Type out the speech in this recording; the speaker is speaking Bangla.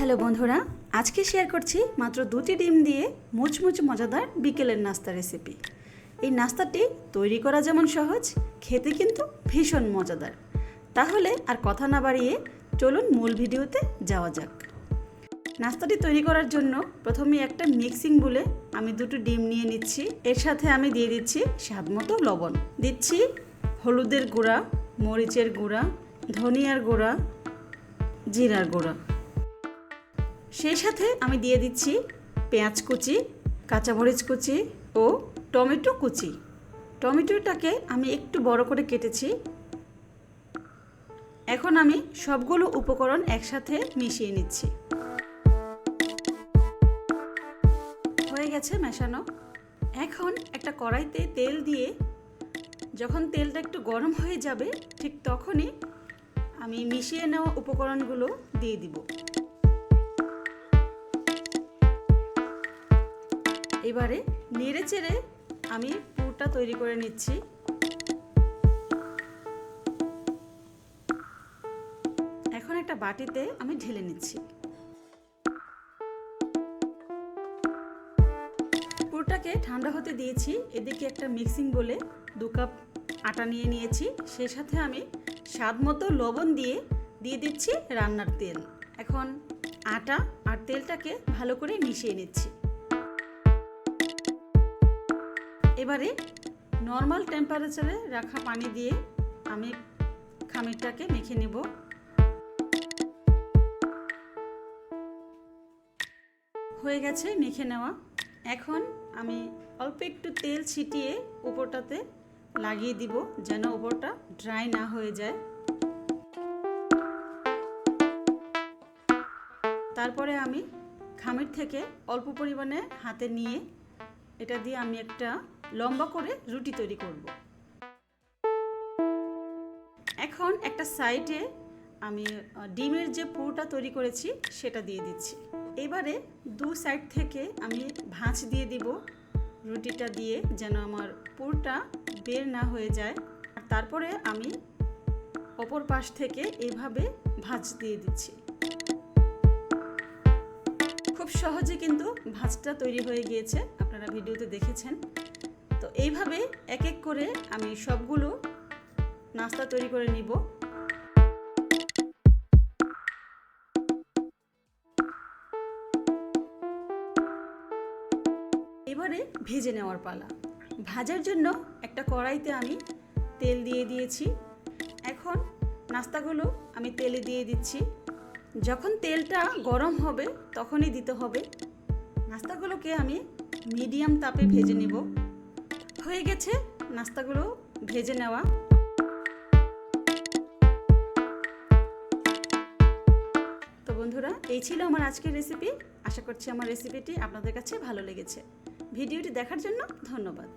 হ্যালো বন্ধুরা, আজকে শেয়ার করছি মাত্র দুটি ডিম দিয়ে মুচমুচ মজাদার বিকেলের নাস্তা রেসিপি এই নাস্তাটি তৈরি করা যেমন সহজ, খেতে কিন্তু ভীষণ মজাদার। তাহলে আর কথা না বাড়িয়ে চলুন মূল ভিডিওতে যাওয়া যাক। নাস্তাটি তৈরি করার জন্য প্রথমে একটা মিক্সিং বলে আমি দুটো ডিম নিয়ে নিচ্ছি। এর সাথে আমি দিয়ে দিচ্ছি স্বাদ মতো লবণ। দিচ্ছি হলুদের গুঁড়া, মরিচের গুঁড়া, ধনিয়ার গুঁড়া, জিরার গুঁড়া। সেই সাথে আমি দিয়ে দিচ্ছি পেঁয়াজ কুচি, কাঁচামরিচ কুচি ও টমেটো কুচি। টমেটোটাকে আমি একটু বড় করে কেটেছি। এখন আমি সবগুলো উপকরণ একসাথে মিশিয়ে নিচ্ছি। হয়ে গেছে মেশানো। এখন একটা কড়াইতে তেল দিয়ে যখন তেলটা একটু গরম হয়ে যাবে, ঠিক তখনই আমি মিশিয়ে নেওয়া উপকরণগুলো দিয়ে দিব। এবারে নেড়ে চেড়ে আমি পুরটা তৈরি করে নিচ্ছি। এখন একটা বাটিতে আমি ঢেলে নিচ্ছি। পুরটাকে ঠান্ডা হতে দিয়েছি, এদিকে একটা মিক্সিং বলে দু কাপ আটা নিয়ে নিয়েছি। সে সাথে আমি স্বাদ মতো লবণ দিয়ে দিয়ে দিচ্ছি রান্নার তেল। এখন আটা আর তেলটাকে ভালো করে মিশিয়ে নিচ্ছি। এবারে নর্মাল টেম্পারেচারে রাখা পানি দিয়ে আমি খামিরটাকে মেখে নেব। হয়ে গেছে মেখে নেওয়া। এখন আমি অল্প একটু তেল ছিটিয়ে উপরটাতে লাগিয়ে দিব যেন উপরটা ড্রাই না হয়ে যায়। তারপরে আমি খামির থেকে অল্প পরিমাণে হাতে নিয়ে এটা দিয়ে আমি একটা লম্বা করে রুটি তৈরি করব। এখন একটা সাইডে আমি ডিমের যে পুরোটা তৈরি করেছি, সেটা দিয়ে দিচ্ছি। এবারে দু সাইড থেকে আমি ভাঁজ দিয়ে দিব রুটিটা দিয়ে, যেন আমার পুরটা বের না হয়ে যায়। তারপরে আমি অপর পাশ থেকে এভাবে ভাঁজ দিয়ে দিচ্ছি। খুব সহজে কিন্তু ভাঁজটা তৈরি হয়ে গিয়েছে। আপনারা ভিডিওতে দেখেছেন। এইভাবে এক এক করে আমি সবগুলো নাস্তা তৈরি করে নিব। এবারে ভেজে নেওয়ার পালা। ভাজার জন্য একটা কড়াইতে আমি তেল দিয়ে দিয়েছি। এখন নাস্তাগুলো আমি তেলে দিয়ে দিচ্ছি। যখন তেলটা গরম হবে তখনই দিতে হবে। নাস্তাগুলোকে আমি মিডিয়াম তাপে ভেজে নেব। হয়ে গেছে নাস্তাগুলো ভেজে নেওয়া। তো বন্ধুরা, এই ছিল আমার আজকের রেসিপি আশা করছি আমার রেসিপিটি আপনাদের কাছে ভালো লেগেছে। ভিডিওটি দেখার জন্য ধন্যবাদ।